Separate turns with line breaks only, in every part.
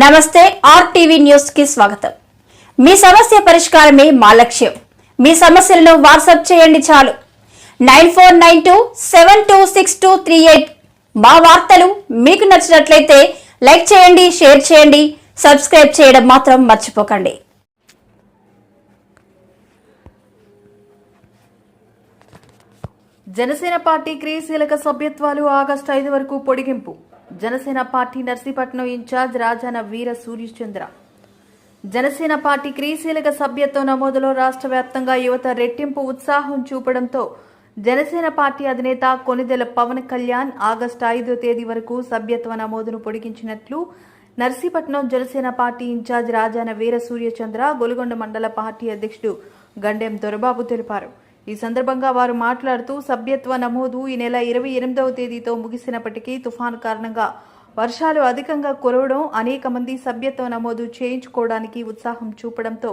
నమస్తే ఆర్టీవీ న్యూస్కి స్వాగతం. మీ సమస్య పరిష్కారమే మా లక్ష్యం. మీ సమస్యలను వాట్సాప్ చేయండి చాలు. Nine four nine two seven two six two three eight మా వార్తలు మీకు నచ్చినట్లయితే లైక్ చేయండి షేర్ చేయండి సబ్స్క్రైబ్ చేయడం మాత్రం మర్చిపోకండి.
జనసేన పార్టీ క్రియాశీలక సభ్యత్వాలు ఆగస్టు ఐదు వరకు పొడిగింపు. Janasena party Narsipatnam incharge Rajana Veera Suryachandra. Janasena party క్రియశీలక సభ్యత్వ నమోదులో రాష్ట్ర వ్యాప్తంగా యువత రెట్టింపు ఉత్సాహం చూపడంతో జనసేన పార్టీ అధినేత కొనిదెల పవన్ కళ్యాణ్ ఆగస్టు ఐదో తేదీ వరకు సభ్యత్వ నమోదును పొడిగించినట్లు నర్సీపట్నం జనసేన పార్టీ ఇన్ఛార్జ్ రాజాన వీర సూర్యచంద్ర గొలుగొండ మండల పార్టీ అధ్యక్షుడు గండెం దొరబాబు తెలిపారు. ఈ సందర్భంగా వారు మాట్లాడుతూ సభ్యత్వ నమోదు ఈ నెల ఇరవై ఎనిమిదవ తేదీతో ముగిసినప్పటికీ తుఫాను కారణంగా వర్షాలు అధికంగా కురవడం అనేక మంది సభ్యత్వ నమోదు చేయించుకోవడానికి ఉత్సాహం చూపడంతో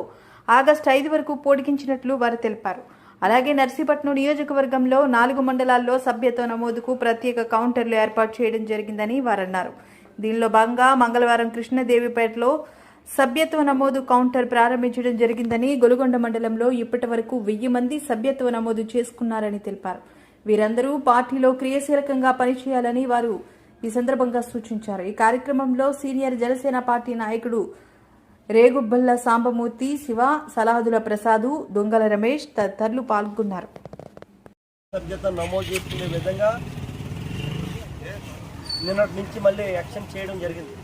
ఆగస్టు ఐదు వరకు పొడిగించినట్లు వారు తెలిపారు. అలాగే నర్సీపట్నం నియోజకవర్గంలో నాలుగు మండలాల్లో సభ్యత్వ నమోదుకు ప్రత్యేక కౌంటర్లు ఏర్పాటు చేయడం జరిగిందని వారన్నారు. దీనిలో భాగంగా మంగళవారం కృష్ణదేవిపేటలో సభ్యత్వ నమోదు కౌంటర్ ప్రారంభించడం జరిగిందని గొలుగొండ మండలంలో ఇప్పటి వరకు వెయ్యి మంది సభ్యత్వ నమోదు చేసుకున్నారని తెలిపారు. వీరందరూ పార్టీలో క్రియాశీలకంగా పనిచేయాలని వారు ఈ సందర్భంగా సూచించారు. ఈ కార్యక్రమంలో సీనియర్ జనసేన పార్టీ నాయకుడు రేగుబ్బల్ల సాంబమూర్తి శివ సలహదుల ప్రసాదు దొంగల రమేష్ తదితరులు పాల్గొన్నారు.
నమోదు చేసుకునే విధంగా నిన్నటి నుంచి మళ్ళీ యాక్షన్ చేయడం జరిగింది.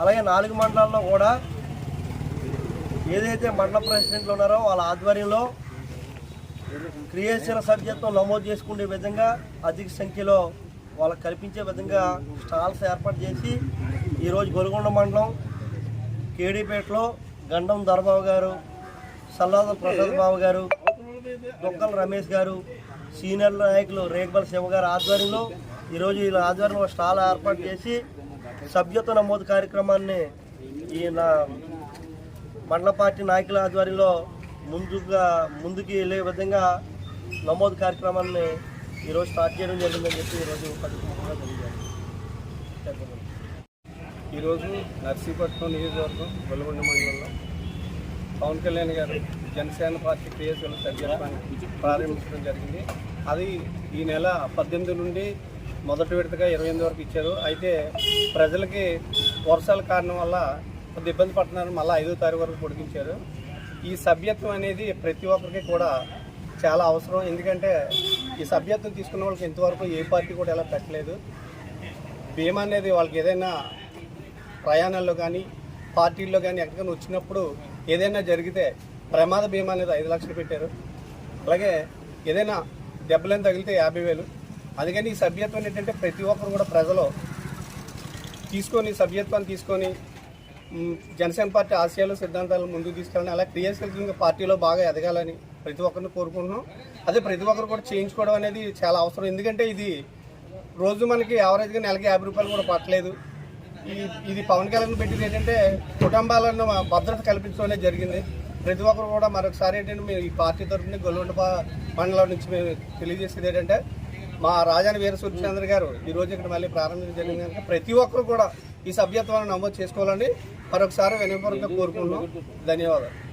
అలాగే నాలుగు మండలాల్లో కూడా ఏదైతే మండల ప్రెసిడెంట్లు ఉన్నారో వాళ్ళ ఆధ్వర్యంలో క్రియాశీల సభ్యత్వం నమోదు చేసుకునే విధంగా అధిక సంఖ్యలో వాళ్ళకి కల్పించే విధంగా స్టాల్స్ ఏర్పాటు చేసి ఈరోజు గొలగొండ మండలం కేడీపేటలో గండం దొరబాబు గారు సల్లాద ప్రసాద్ బాబు గారు దొక్కల రమేష్ గారు సీనియర్ నాయకులు రేగ్బల్ శివ గారు ఆధ్వర్యంలో ఈరోజు వీళ్ళ ఆధ్వర్యంలో స్టాల్ ఏర్పాటు చేసి సభ్యత్వ నమోదు కార్యక్రమాన్ని ఈ నా మండల పార్టీ నాయకుల ఆధ్వర్యంలో ముందుగా ముందుకు వెళ్ళే విధంగా నమోదు కార్యక్రమాన్ని ఈరోజు స్టార్ట్ చేయడం జరిగిందని చెప్పి ఈరోజు
ఈరోజు నర్సీపట్నం నియోజకవర్గం వెలుగొండ మండలంలో పవన్ కళ్యాణ్ గారు జనసేన పార్టీ క్రియాశీల సభ్యత్వాన్ని ప్రారంభించడం జరిగింది. అది ఈ నెల పద్దెనిమిది నుండి మొదటి విడతగా ఇరవై ఎనిమిది వరకు ఇచ్చారు. అయితే ప్రజలకి వర్షాల కారణం వల్ల కొద్ది ఇబ్బంది పడుతున్నారు. మళ్ళీ ఐదో తారీఖు వరకు పొడిగించారు. ఈ సభ్యత్వం అనేది ప్రతి ఒక్కరికి కూడా చాలా అవసరం. ఎందుకంటే ఈ సభ్యత్వం తీసుకున్న వాళ్ళకి ఇంతవరకు ఏ పార్టీ కూడా ఎలా పెట్టలేదు. బీమా అనేది వాళ్ళకి ఏదైనా ప్రయాణాల్లో కానీ పార్టీల్లో కానీ ఎక్కడికైనా వచ్చినప్పుడు ఏదైనా జరిగితే ప్రమాద బీమా అనేది ఐదు లక్షలు పెట్టారు. అలాగే ఏదైనా దెబ్బలేని తగిలితే యాభై వేలు. అందుకని ఈ సభ్యత్వం ఏంటంటే ప్రతి ఒక్కరు కూడా ప్రజలు తీసుకొని సభ్యత్వాన్ని తీసుకొని జనసేన పార్టీ ఆశయాలు సిద్ధాంతాలు ముందుకు తీసుకెళ్ళాలని అలా క్రియాశీలకంగా పార్టీలో బాగా ఎదగాలని ప్రతి ఒక్కరిని కోరుకుంటున్నాం. అదే ప్రతి ఒక్కరు కూడా చేయించుకోవడం అనేది చాలా అవసరం. ఎందుకంటే ఇది రోజు మనకి యావరేజ్గా నెలకి యాభై రూపాయలు కూడా పట్టలేదు. ఇది పవన్ కళ్యాణ్ పెట్టింది ఏంటంటే కుటుంబాలను భద్రత కల్పించడం జరిగింది. ప్రతి ఒక్కరు కూడా మరొకసారి ఏంటంటే మేము ఈ పార్టీ తరఫున గొల్లుండ మండలం నుంచి మేము తెలియజేసేది ఏంటంటే మా రాజాని వీర సూర్యచంద్ర గారు ఈరోజు ఇక్కడ మళ్ళీ ప్రారంభించడం జరిగింది కనుక ప్రతి ఒక్కరు కూడా ఈ సభ్యత్వాన్ని నమోదు చేసుకోవాలని మరొకసారి వినయపూర్వకంగా కోరుకుంటున్నాం. ధన్యవాదాలు.